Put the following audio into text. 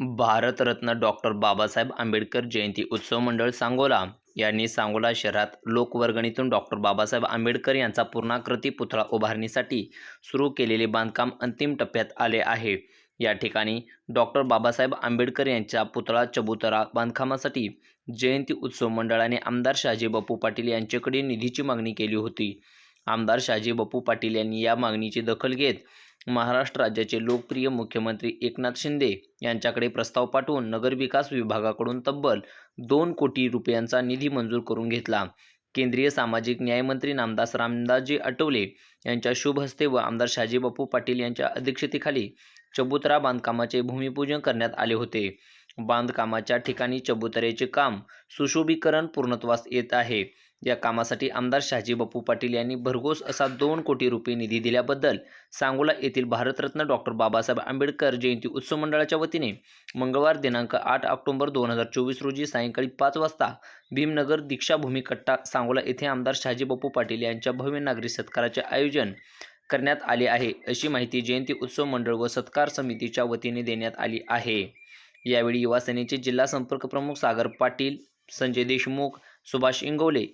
Bharat Ratna doctor Babasaheb Ambedkar जयंती उत्सव मंडळ सांगोला यांनी सांगोला शहरात लोकवर्गणीतून डॉक्टर बाबासाहेब आंबेडकर यांचा पूर्णाकृती पुतळा उभारणीसाठी सुरू केलेले बांधकाम अंतिम टप्प्यात आले आहे. या ठिकाणी डॉक्टर बाबासाहेब आंबेडकर यांच्या पुतळा चबुतरा बांधकामासाठी जयंती उत्सव मंडळाने आमदार शहाजी बापू पाटील यांच्याकडे निधीची मागणी केली होती. आमदार शहाजी बप्पू पाटील यांनी या मागणीची दखल घेत महाराष्ट्र राज्याचे लोकप्रिय मुख्यमंत्री एकनाथ शिंदे यांच्याकडे प्रस्ताव पाठवून नगरविकास विभागाकडून तब्बल दोन कोटी रुपयांचा निधी मंजूर करून घेतला. केंद्रीय सामाजिक न्यायमंत्री नामदास रामदासजी आठवले यांच्या शुभ हस्ते व आमदार शहाजी बापू पाटील यांच्या अध्यक्षतेखाली चबुतरा बांधकामाचे भूमिपूजन करण्यात आले होते. बांधकामाच्या ठिकाणी चबुतऱ्याचे काम सुशोभीकरण पूर्णत्वास येत आहे. या कामासाठी आमदार शहाजी बापू पाटील यांनी भरघोस असा दोन कोटी रुपये निधी दिल्याबद्दल सांगोला येथील भारतरत्न डॉक्टर बाबासाहेब आंबेडकर जयंती उत्सव मंडळाच्या वतीने मंगळवार दिनांक आठ ऑक्टोबर दोन हजार चोवीस रोजी सायंकाळी पाच वाजता भीमनगर दीक्षाभूमी कट्टा सांगोला येथे आमदार शहाजी बापू पाटील यांच्या भव्य नागरी सत्काराचे आयोजन करण्यात आले आहे अशी माहिती जयंती उत्सव मंडळ व सत्कार समितीच्या वतीने देण्यात आली आहे. यावेळी युवा सेनेचे जिल्हा संपर्क प्रमुख सागर पाटील संजय देशमुख सुभाष इंगोले